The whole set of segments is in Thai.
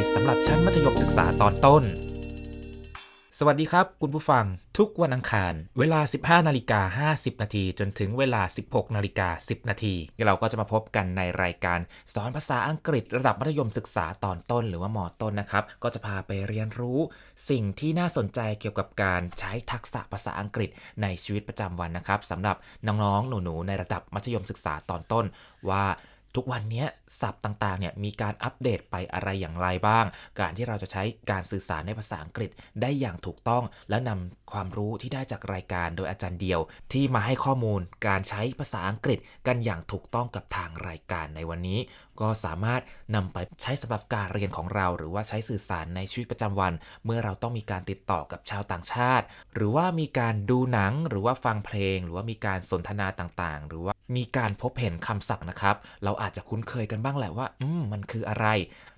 ฤษสำหรับชั้นมัธยมศึกษาตอนต้น สวัสดีครับ คุณผู้ฟังทุกวันอังคาร เวลา 15นาฬิกา50 นาที จนถึงเวลา 16นาฬิกา10 นาทีเราก็จะมาพบกันในรายการสอนภาษาอังกฤษระดับมัธยมศึกษาตอนต้น หรือว่ามอต้นนะครับ ก็จะพาไปเรียนรู้สิ่งที่น่าสนใจเกี่ยวกับการใช้ทักษะภาษาอังกฤษในชีวิตประจำวันนะครับสำหรับน้องๆหนูๆในระดับมัธยมศึกษาตอนต้นว่า ทุกวันนี้ศัพท์ต่างๆเนี่ยมีการอัปเดตไปอะไรอย่างไรบ้าง การที่เราจะใช้การสื่อสารในภาษาอังกฤษได้อย่างถูกต้อง และนำ ความรู้ที่ได้จากรายการโดยอาจารย์เดียว ที่มาให้ข้อมูลการใช้ภาษาอังกฤษกันอย่างถูกต้องกับทางรายการในวันนี้ ก็สามารถนำไปใช้สำหรับการเรียนของเรา หรือว่าใช้สื่อสารในชีวิตประจำวัน เมื่อเราต้องมีการติดต่อกับชาวต่างชาติ หรือว่ามีการดูหนังหรือว่าฟังเพลง หรือว่ามีการสนทนาต่างๆ หรือว่ามีการพบเห็นคำศัพท์นะครับ เราอาจจะคุ้นเคยกันบ้างแหละว่า อืม มันคืออะไร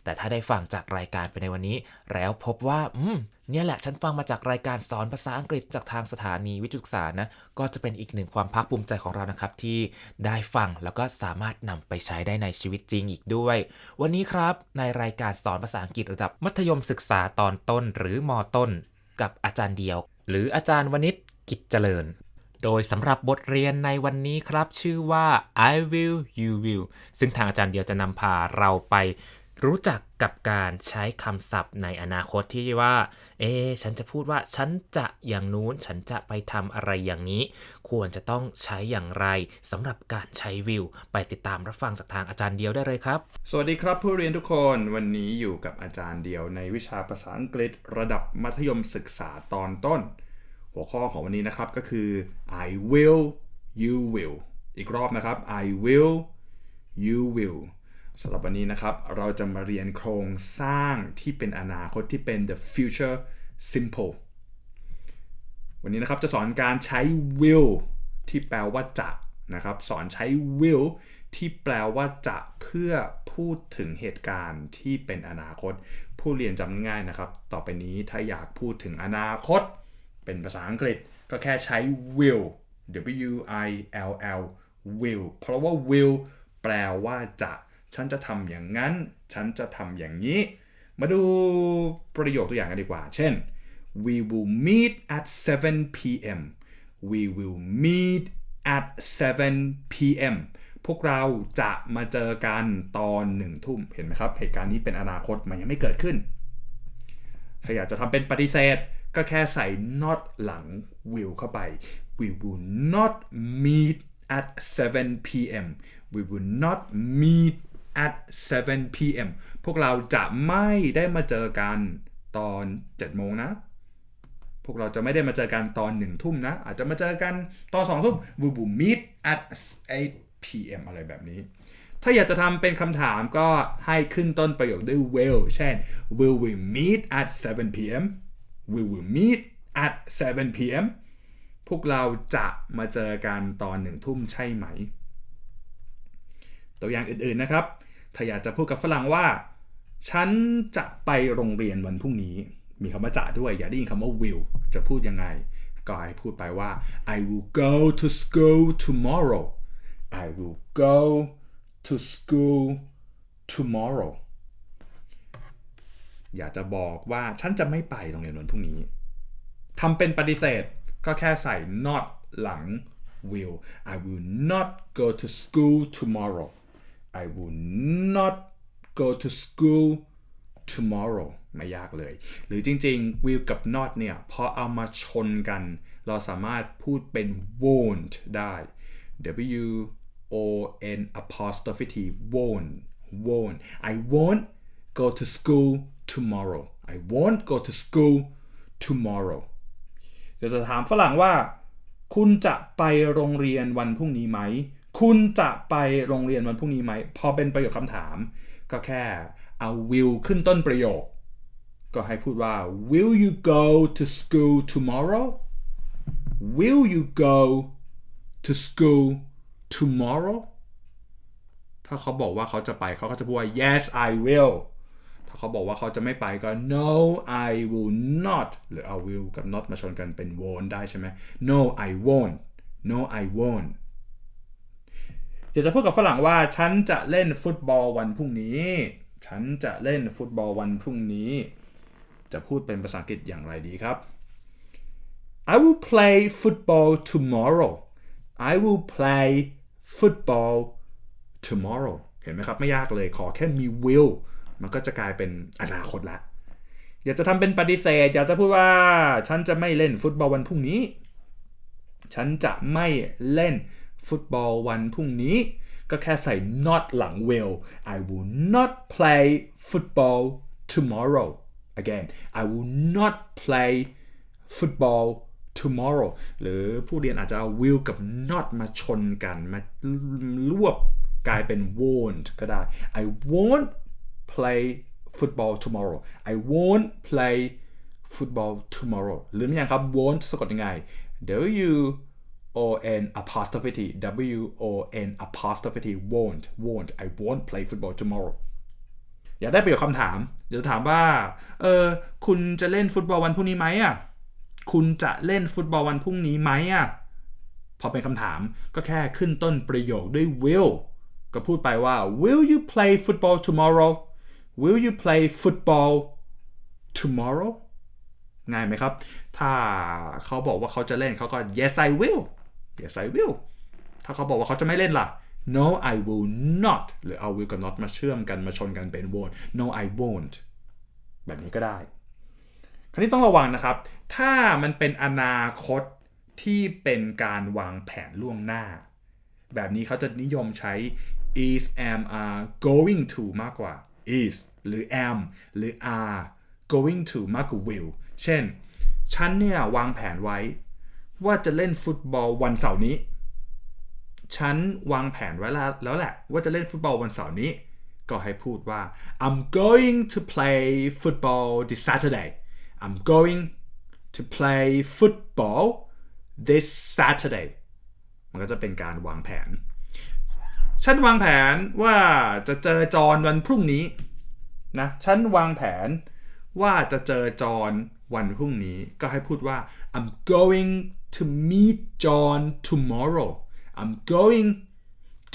แต่ถ้าได้ฟังจากรายการไปในวันนี้ แล้วพบว่า อืม เนี่ยแหละ ฉันฟังมาจากรายการสอนภาษาอังกฤษจากทางสถานีวิทยุศึกษานะ ก็จะเป็นอีกหนึ่งความภาคภูมิใจของเรานะครับ ที่ได้ฟังแล้วก็สามารถนำไปใช้ได้ในชีวิตจริงอีกด้วย วันนี้ครับ ในรายการสอนภาษาอังกฤษระดับมัธยมศึกษาตอนต้น หรือมต้น กับอาจารย์เดียว หรืออาจารย์วณิชกิจเจริญโดยสำหรับบทเรียนในวันนี้ครับชื่อว่า I will you will ซึ่งทางอาจารย์เดียวจะนำพาเราไป รู้จักกับการใช้คำศัพท์ในอนาคตที่ว่า เอ๊ฉันจะพูดว่าฉันจะอย่างนู้น ฉันจะไปทำอะไรอย่างนี้ ควรจะต้องใช้อย่างไรสำหรับการใช้วิว ไปติดตามรับฟังจากทางอาจารย์เดียวได้เลยครับ สวัสดีครับผู้เรียนทุกคนวันนี้อยู่กับอาจารย์เดียวในวิชาภาษาอังกฤษ ระดับมัธยมศึกษาตอนต้น หัวข้อของวันนี้นะครับก็คือ I will you will อีกรอบนะครับ I will you will สำหรับวันนี้นะครับ เราจะมาเรียนโครงสร้างที่เป็นอนาคตที่เป็น the future simple วันนี้นะครับจะสอนการใช้ will ที่แปลว่าจะนะครับ สอนใช้ will ที่แปลว่าจะเพื่อพูดถึงเหตุการณ์ที่เป็นอนาคต ผู้เรียนจำง่ายนะครับ ต่อไปนี้ถ้าอยากพูดถึงอนาคต เป็นภาษาอังกฤษก็แค่ใช้ will w i l l will เพราะว่า will แปลว่าจะ ฉันจะทำอย่างนั้น ฉันจะทำอย่างนี้ มาดูประโยคตัวอย่างกันดีกว่า เช่น we will meet at 7 p.m. we will meet at 7 p.m. พวกเราจะมาเจอกันตอนหนึ่งทุ่ม เห็นไหมครับ เหตุการณ์นี้เป็นอนาคตมันยังไม่เกิดขึ้น ถ้าอยากจะทำเป็นปฏิเสธ ก็แค่ใส่ not หลัง will เข้าไป we will not meet at 7 p.m. we will not meet at 7 p.m. พวกเราจะไม่ได้มาเจอกันตอน 7 โมงนะ พวกเราจะไม่ได้มาเจอกันตอนหนึ่งทุ่มนะ อาจจะมาเจอกันตอนสองทุ่ม we will meet at 8 p.m. อะไรแบบนี้ ถ้าอยากจะทำเป็นคำถามก็ให้ขึ้นต้นประโยคด้วย will เช่น will we meet at 7 p.m. will we meet at 7 p.m. พวกเราจะมาเจอกันตอนหนึ่งทุ่มใช่ไหม ตัวอย่างอื่นๆนะครับ ถ้าอยากจะพูดกับฝรั่งว่า ฉันจะไปโรงเรียนวันพรุ่งนี้ มีคำว่าจะด้วย อย่าได้ยินคำว่า will จะพูดยังไง ก็ให้พูดไปว่า I will go to school tomorrow I will go to school tomorrow อยากจะบอกว่าฉันจะไม่ไปโรงเรียนวันพรุ่งนี้ทำเป็นปฏิเสธก็แค่ใส่ not หลัง will I will not go to school tomorrow I will not go to school tomorrow ไม่ยากเลย หรือจริงๆ will กับ not เนี่ย พอเอามาชนกัน เราสามารถพูดเป็น won't ได้ w o n apostrophe t won't won't I won't go to school tomorrow I won't go to school tomorrow เดี๋ยวจะถามฝรั่งว่า คุณจะไปโรงเรียนวันพรุ่งนี้ไหม คุณจะไปโรงเรียนวันพรุ่งนี้ไหม พอเป็นประโยคคำถาม ก็แค่เอา will ขึ้นต้นประโยค ก็ให้พูดว่า will you go to school tomorrow will you go to school tomorrow ถ้าเขาบอกว่าเขาจะไปเขาก็จะพูดว่า yes I will ถ้าเขาบอกว่าเขาจะไม่ไปก็ no I will not หรือเอา will กับ not มาชนกันเป็น won't ได้ใช่ไหม no I won't no I won't อยากจะพูดกับฝรั่งว่าฉันจะเล่นฟุตบอลวันพรุ่งนี้ ฉันจะเล่นฟุตบอลวันพรุ่งนี้ จะพูดเป็นภาษาอังกฤษอย่างไรดีครับ I will play football tomorrow I will play football tomorrow เห็นไหมครับ ไม่ยากเลยขอแค่มี will มันก็จะกลายเป็นอนาคตละอยากจะทำเป็นปฏิเสธ อยากจะพูดว่า ฉันจะไม่เล่นฟุตบอลวันพรุ่งนี้ ฉันจะไม่เล่น ฟุตบอลวันพรุ่งนี้ ก็แค่ใส่ not หลัง will I will not play football tomorrow again I will not play football tomorrow หรือผู้เรียนอาจจะเอา will กับ not มาชนกัน มารวบกลายเป็น won't ก็ได้ I won't play football tomorrow I won't play football tomorrow หรือไม่ยังครับ won't สะกดยังไง W O N apostrophe T W O N apostrophe T won't won't I won't play football tomorrow อยากได้ประโยคคำถามเดี๋ยวถามว่า เออ คุณจะเล่นฟุตบอลวันพรุ่งนี้ไหมอะ คุณจะเล่นฟุตบอลวันพรุ่งนี้ไหมอะ พอเป็นคำถามก็แค่ขึ้นต้นประโยคด้วย will ก็พูดไปว่า will you play football tomorrow will you play football tomorrow ง่ายไหมครับ ถ้าเขาบอกว่าเขาจะเล่นเขาก็ yes I will yes I will ถ้าเขาบอกว่าเขาจะไม่เล่นล่ะ no I will not หรือเอา will กับ not มาเชื่อมกันมาชนกันเป็น won't no I won't แบบนี้ก็ได้ คราวนี้ต้องระวังนะครับ ถ้ามันเป็นอนาคตที่เป็นการวางแผนล่วงหน้า แบบนี้เขาจะนิยมใช้ is am are going to มากกว่า is หรือ am หรือ are going to มากกว่า will เช่น ฉันเนี่ยวางแผนไว้ ว่าจะเล่นฟุตบอลวันเสาร์นี้ ฉันวางแผนไว้แล้วแล้วแหละ ว่าจะเล่นฟุตบอลวันเสาร์นี้ ก็ให้พูดว่า I'm going to play football this Saturday I'm going to play football this Saturday มันก็จะเป็นการวางแผน ฉันวางแผนว่าจะเจอจอนวันพรุ่งนี้นะ ฉันวางแผนว่าจะเจอจอนวันพรุ่งนี้ ก็ให้พูดว่า I'm going to meet John tomorrow I'm going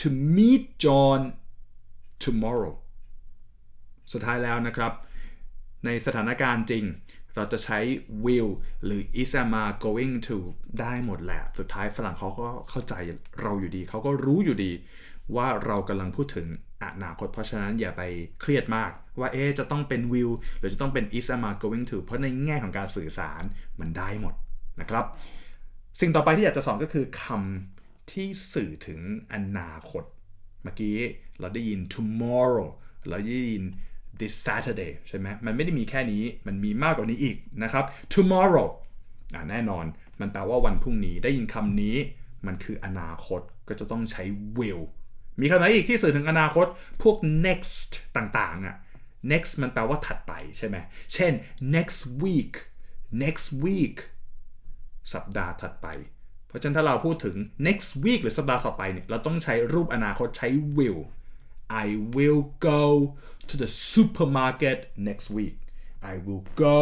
to meet John tomorrow สุดท้ายแล้วนะครับ ในสถานการณ์จริง เราจะใช้ will หรือ is am are going to ได้หมดแหละ สุดท้ายฝรั่งเขาก็เข้าใจเราอยู่ดี เขาก็รู้อยู่ดีว่าเรากำลังพูดถึงอนาคต เพราะฉะนั้นอย่าไปเครียดมาก ว่าเอ๊จะต้องเป็น will หรือจะต้องเป็น is am are going to เพราะในแง่ของการสื่อสารมันได้หมดนะครับ สิ่งต่อไปที่อยากจะสอนก็คือคำที่สื่อถึงอนาคต เมื่อกี้เราได้ยิน tomorrow เราได้ยิน this Saturday ใช่ไหมมันไม่ได้มีแค่นี้ มันมีมากกว่านี้อีกนะครับ tomorrow แน่นอน มันแปลว่าวันพรุ่งนี้ ได้ยินคำนี้ มันคืออนาคต ก็จะต้องใช้ will มีคำไหนอีกที่สื่อถึงอนาคต พวก next ต่างๆอะ next มันแปลว่าถัดไปใช่ไหม เช่น next week next week สัปดาห์ถัดไป เพราะฉะนั้นถ้าเราพูดถึง next week หรือสัปดาห์ต่อไปเนี่ยเราต้องใช้รูปอนาคตใช้ will I will go to the supermarket next week I will go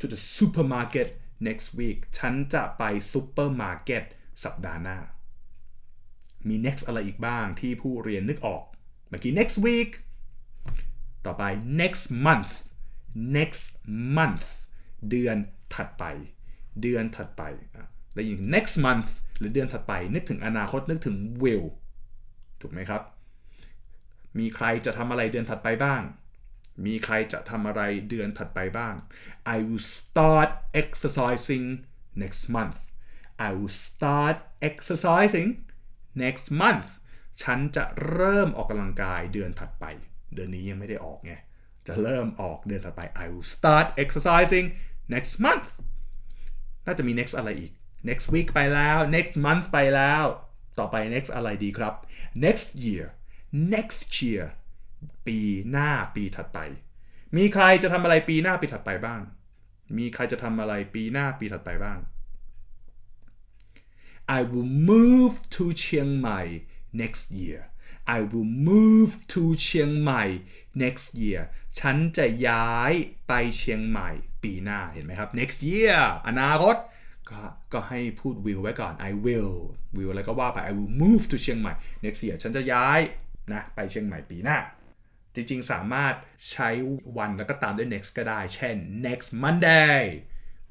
to the supermarket next week ฉันจะไปซูเปอร์มาร์เก็ตสัปดาห์หน้า มี next อะไรอีกบ้างที่ผู้เรียนนึกออก เมื่อกี้ next week ต่อไป next month next month เดือนถัดไป เดือนถัดไปได้ยิน next month หรือเดือนถัดไป นึกถึงอนาคตนึกถึง will ถูกไหมครับ มีใครจะทำอะไรเดือนถัดไปบ้าง มีใครจะทำอะไรเดือนถัดไปบ้าง I will start exercising next month I will start exercising next month ฉันจะเริ่มออกกำลังกายเดือนถัดไป เดือนนี้ยังไม่ได้ออกไง จะเริ่มออกเดือนถัดไป I will start exercising next month น่าจะมี next อะไรอีก next week ไปแล้ว next month ไปแล้ว ต่อไป next อะไรดีครับ next year next year ปีหน้าปีถัดไป มีใครจะทำอะไรปีหน้าปีถัดไปบ้าง มีใครจะทำอะไรปีหน้าปีถัดไปบ้าง I will move to Chiang Mai next year I will move to Chiang Mai next year ฉันจะย้ายไปเชียงใหม่ ปีหน้าเห็นไหมครับ next year อนาคตก็ก็ให้พูด will ไว้ก่อน I will will อะไรก็ว่าไป I will move to เชียงใหม่ next year ฉันจะย้ายนะไปเชียงใหม่ปีหน้า จริงๆ สามารถใช้วันแล้วก็ตามด้วย next ก็ได้ เช่น next Monday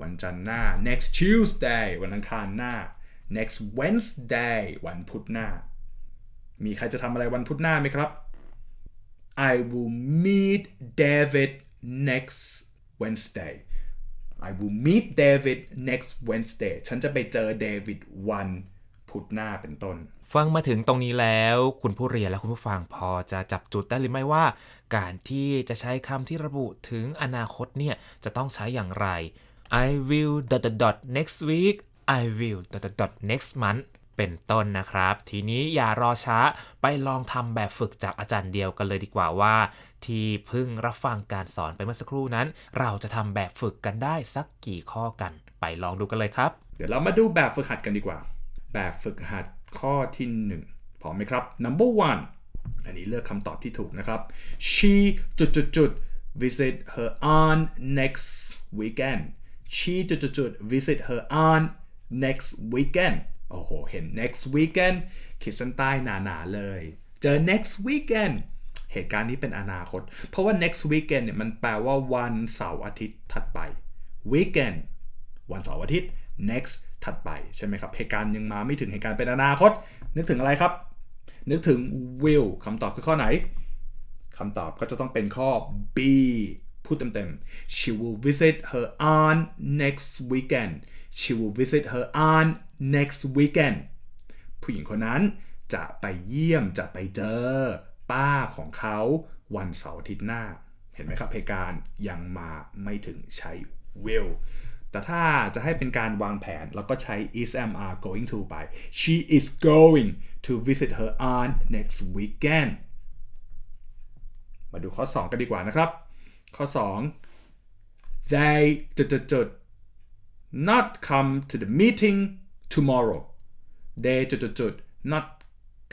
วันจันทร์หน้า next Tuesday วันอังคารหน้า next Wednesday วันพุธหน้า มีใครจะทำอะไรวันพุธหน้าไหมครับ I will meet David next Wednesday I will meet David next Wednesday ฉันจะไปเจอเดวิดวันพุธหน้าเป็นต้น ฟังมาถึงตรงนี้แล้ว คุณผู้เรียนและคุณผู้ฟังพอจะจับจุดได้หรือไม่ว่า การที่จะใช้คำที่ระบุถึงอนาคตเนี่ย จะต้องใช้อย่างไร I will dot dot dot next week I will dot dot dot next month เป็นต้นนะครับ ทีนี้อย่ารอช้าไปลองทำแบบฝึกจากอาจารย์เดียวกันเลยดีกว่าว่า ที่เพิ่งรับฟังการสอนไปเมื่อสักครู่นั้น เราจะทำแบบฝึกกันได้สักกี่ข้อกัน ไปลองดูกันเลยครับ เดี๋ยวเรามาดูแบบฝึกหัดกันดีกว่า แบบฝึกหัดข้อที่1พร้อมไหมครับ number one อันนี้เลือกคำตอบที่ถูกนะครับ she จุดจุดจุด visit her aunt next weekend she จุดจุดจุด visit her aunt next weekend โอ้โห เห็น next weekend ขีดเส้นใต้หนาๆเลย เจอ next weekend เหตุการณ์นี้เป็นอนาคต เพราะว่า next weekend เนี่ยมันแปลว่าวันเสาร์อาทิตย์ถัดไป weekend วันเสาร์อาทิตย์ next ถัดไปใช่ไหมครับ เหตุการณ์ยังมาไม่ถึงเหตุการณ์เป็นอนาคต นึกถึงอะไรครับ นึกถึง will คำตอบคือข้อไหนคำตอบก็จะต้องเป็นข้อ B พูดเต็มๆ she will visit her aunt next weekend she will visit her aunt next weekend ผู้หญิงคนนั้นจะไปเยี่ยมจะไปเจอ ป้าของเขาวันเสาร์อาทิตย์หน้า เห็นไหมครับเหการยังมาไม่ถึงใช้ will แต่ถ้าจะให้เป็นการวางแผนเราก็ใช้ is am are going to ไป she is going to visit her aunt next weekend มาดูข้อ 2 กันดีกว่านะครับ ข้อ 2 they จุดจุดจุด not come to the meeting tomorrow they จุดจุด not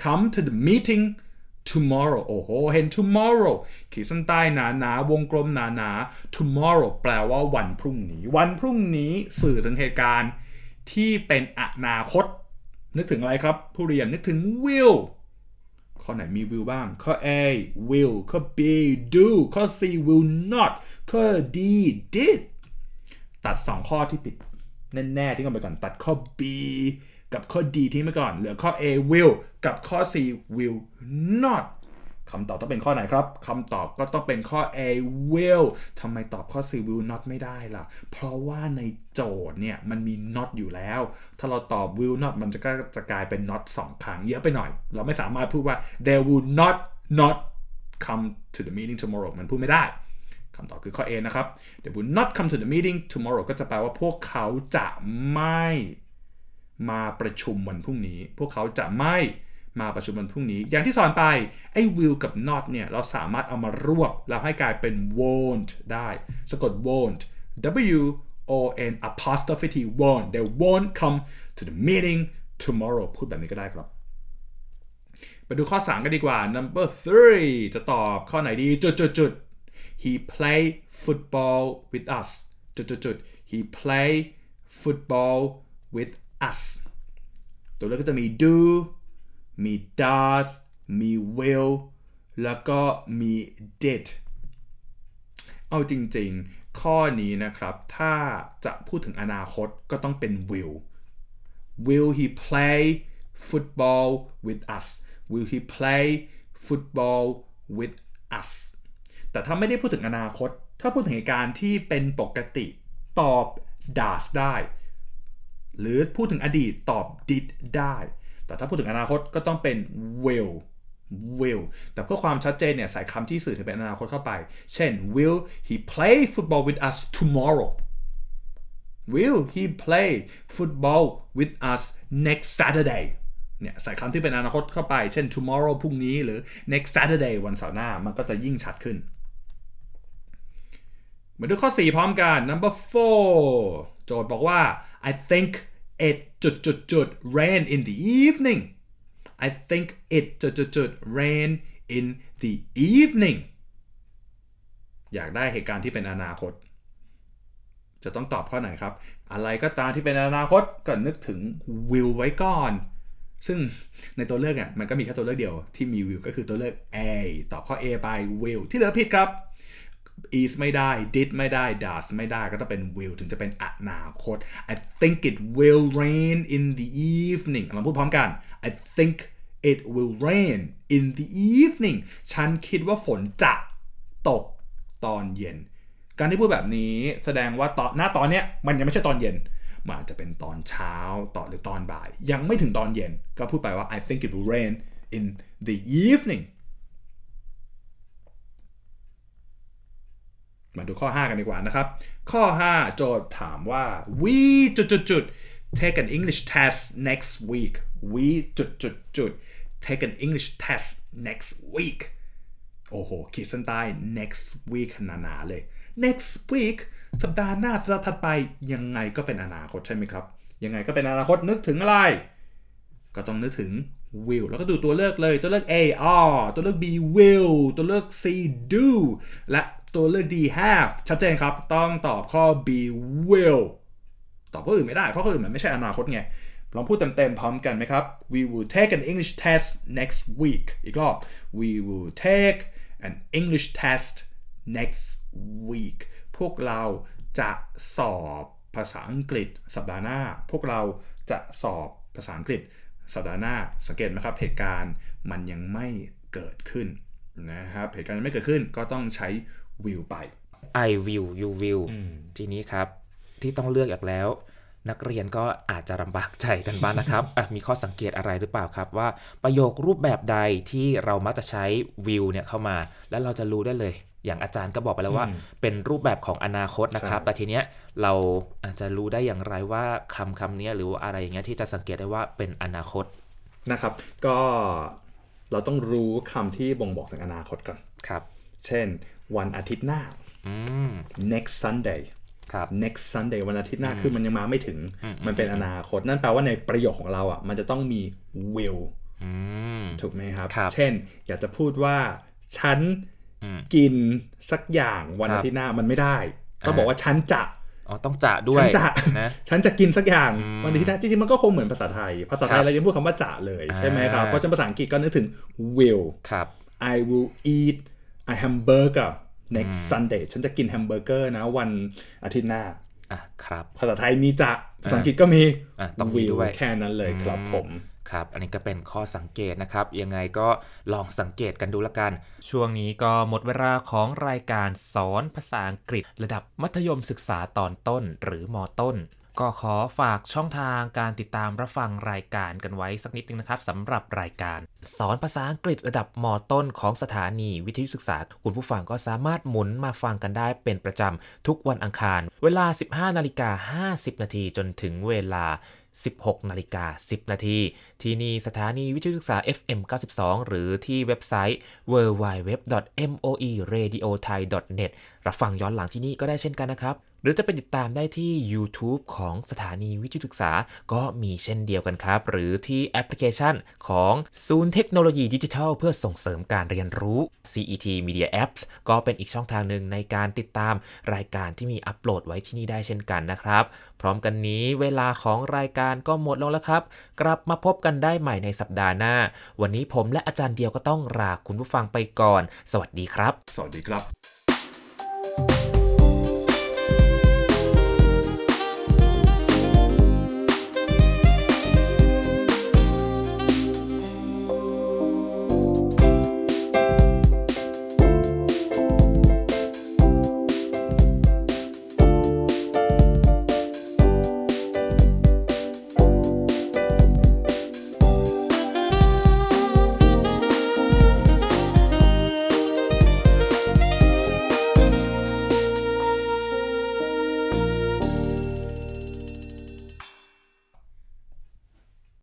come to the meeting tomorrow โอ้โห เห็น tomorrow ขีดเส้นใต้หนาหนาวงกลมหนาหนา tomorrow แปลว่าวันพรุ่งนี้ วันพรุ่งนี้สื่อถึงเหตุการณ์ที่เป็นอนาคต นึกถึงอะไรครับ ผู้เรียนนึกถึง will ข้อไหนมี will บ้าง ข้อ A will ข้อ B do ข้อ C will not ข้อ D did ตัด 2 ข้อที่ผิด แน่ๆที่กันไปก่อนตัดข้อ B กับข้อ D ทิ้งไปก่อน เหลือข้อ A will กับข้อ C will not คำตอบต้องเป็นข้อไหนครับคำตอบก็ต้องเป็นข้อ A will ทำไมตอบข้อ C will not ไม่ได้ล่ะ เพราะว่าในโจทย์เนี่ยมันมี not อยู่แล้ว ถ้าเราตอบ will not มันจะก็จะกลายเป็น not สองครั้ง เยอะไปหน่อย เราไม่สามารถพูดว่า they will not not come to the meeting tomorrow มันพูดไม่ได้ คำตอบคือข้อ A นะครับ they will not come to the meeting tomorrow ก็จะแปลว่าพวกเขาจะไม่มาประชุมวันพรุ่งนี้ พวกเขาจะไม่มาประชุมวันพรุ่งนี้ อย่างที่สอนไป ไอ้ will กับ not เนี่ย เราสามารถเอามารวบ แล้วให้กลายเป็น won't ได้ สะกด won't w o n apostrophe t won't they won't come to the meeting tomorrow พูดแบบนี้ก็ได้ครับ ไปดูข้อ 3 กันดีกว่า number three จะตอบข้อไหนดี จุดจุดจุด he play football with us จุดจุดจุด he play football with us ตัวเลือกก็จะมี do มี does มี will แล้วก็มี did เอาจริงๆ ข้อนี้นะครับ ถ้าจะพูดถึงอนาคตก็ต้องเป็น will Will he play football with us Will he play football with us แต่ถ้าไม่ได้พูดถึงอนาคต ถ้าพูดถึงเหตุการณ์ที่เป็นปกติตอบ does ได้ หรือพูดถึงอดีตตอบ did ได้ แต่ถ้าพูดถึงอนาคตก็ต้องเป็น will will แต่เพื่อความชัดเจนเนี่ยใส่คำที่สื่อถึงเป็นอนาคตเข้าไป เช่น will he play football with us tomorrow Will he play football with us next Saturday เนี่ยใส่คำที่เป็นอนาคตเข้าไป เช่น tomorrow พรุ่งนี้หรือ next Saturday วันเสาร์หน้า มันก็จะยิ่งชัดขึ้น มาดูข้อ 4 พร้อมกัน number four โจทย์บอกว่า I think it จุดจุดจุด rain in the evening I think it จุดจุดจุด rain in the evening อยากได้เหตุการณ์ที่เป็นอนาคต จะต้องตอบข้อไหนครับ อะไรก็ตามที่เป็นอนาคตก็นึกถึง will ไว้ก่อน ซึ่งในตัวเลือกเนี่ยมันก็มีแค่ตัวเลือกเดียวที่มี will ก็คือตัวเลือก A ตอบข้อ A ไป will ที่เหลือผิดครับ is ไม่ได้ did ไม่ได้ does ไม่ได้ก็ต้องเป็น will ถึงจะเป็นอนาคต I think it will rain in the evening เราพูดพร้อมกัน I think it will rain in the evening ฉันคิดว่าฝนจะตกตอนเย็น การที่พูดแบบนี้แสดงว่าตอนหน้าตอนเนี้ยมันยังไม่ใช่ตอนเย็น มันอาจจะเป็นตอนเช้าต่อหรือตอนบ่าย ยังไม่ถึงตอนเย็น ก็พูดไปว่า I think it will rain in the evening มาดูข้อ 5 กันดีกว่านะครับ ข้อ 5 โจทย์ถามว่า we จุดจุดจุด take an English test next week we จุดจุดจุด take an English test next week โอ้โห ขีดเส้นใต้ next week หนาๆเลย next week สัปดาห์หน้าสัปดาห์ถัดไปยังไงก็เป็นอนาคตใช่ไหมครับ ยังไงก็เป็นอนาคตนึกถึงอะไร ก็ต้องนึกถึง will แล้วก็ดูตัวเลือกเลย ตัวเลือก A are ตัวเลือก B will ตัวเลือก C do และ ตัวเลือก D have ชัดเจนครับ ต้องตอบข้อ B will ตอบข้ออื่นไม่ได้ เพราะข้ออื่นมันไม่ใช่อนาคตไง ลองพูดเต็มๆพร้อมกันไหมครับ We will take an English test next week อีกรอบ We will take an English test next week พวกเราจะสอบภาษาอังกฤษสัปดาห์หน้า พวกเราจะสอบภาษาอังกฤษสัปดาห์หน้า สังเกตไหมครับ เหตุการณ์มันยังไม่เกิดขึ้นนะครับ เหตุการณ์ยังไม่เกิดขึ้นก็ต้องใช้ will ไป I will you will ทีนี้ครับ ที่ต้องเลือกอีกแล้ว นักเรียนก็อาจจะลำบากใจกันบ้างนะครับอะมีข้อสังเกตอะไรหรือเปล่าครับ ว่าประโยครูปแบบใดที่เรามักจะใช้ will เนี่ยเข้ามา แล้วเราจะรู้ได้เลยอย่างอาจารย์ก็บอกไปแล้วว่า เป็นรูปแบบของอนาคตนะครับใช่แต่ทีเนี้ยเราอาจจะรู้ได้อย่างไรว่าคำคำนี้หรือว่าอะไรอย่างเงี้ยที่จะสังเกตได้ว่าเป็นอนาคตนะครับ ก็เราต้องรู้คำที่บ่งบอกถึงอนาคตก่อนครับ เช่น วันอาทิตย์หน้าอืม next Sunday ครับ next Sunday วันอาทิตย์หน้าคือมันยังมาไม่ถึง มันเป็นอนาคต นั่นแปลว่าในประโยคของเราอะ มันจะต้องมี will อืมถูกไหมครับครับ เช่น อยากจะพูดว่า ฉันอืมกินสักอย่างวันครับอาทิตย์หน้ามันไม่ได้ ต้องอ่าบอกว่าฉันจะอ๋อต้องจะด้วฉัยนจะนะฉันจะกินสักอย่างอืมวันอาทิตย์หน้าจริงๆมันก็คงเหมือนภาษาไทย ภาษาไทครัยบเรายังพูดคำว่าจะเลยใช่ไหมครับอ่าเพราะฉะนั้นภาษาอังกฤษก็นึกถึง will ครับ I will eat a hamburger next Sunday ฉันจะกินแฮมเบอร์เกอร์นะวันอาทิตย์หน้าอะครับภาษาไทยมีจะภาษาอังกฤษก็มีอะต้องมี will ด้วยแค่นั้นเลยครับผมครับ อันนี้ก็เป็นข้อสังเกตนะครับ ยังไงก็ลองสังเกตกันดูละกัน ช่วงนี้ก็หมดเวลาของรายการสอนภาษาอังกฤษ ระดับมัธยมศึกษาตอนต้นหรือมต้น ก็ขอฝากช่องทางการติดตามรับฟังรายการกันไว้สักนิดนึงนะครับสำหรับรายการ สอนภาษาอังกฤษระดับมต้นของสถานีวิทยุศึกษา คุณผู้ฟังก็สามารถหมุนมาฟังกันได้เป็นประจำทุกวันอังคาร เวลา 15นาฬิกา50 นาทีจนถึงเวลา 16นาฬิกา10 นาที ที่นี่สถานีวิทยุศึกษา FM 92 หรือที่เว็บไซต์ www.moeradiothai.net รับฟังย้อนหลังที่นี่ก็ได้เช่นกันนะครับ หรือจะไปติดตามได้ที่ YouTube ของสถานีวิทยุศึกษาก็มีเช่นเดียวกันครับ หรือที่แอปพลิเคชันของศูนย์เทคโนโลยีดิจิทัล เพื่อส่งเสริมการเรียนรู้ CET Media Apps ก็เป็นอีกช่องทางหนึ่งในการติดตามรายการที่มีอัปโหลดไว้ที่นี่ได้เช่นกันนะครับ พร้อมกันนี้เวลาของรายการก็หมดลงแล้วครับ กลับมาพบกันได้ใหม่ในสัปดาห์หน้า วันนี้ผมและอาจารย์เดียวก็ต้องลาคุณผู้ฟังไปก่อน สวัสดีครับ สวัสดีครับ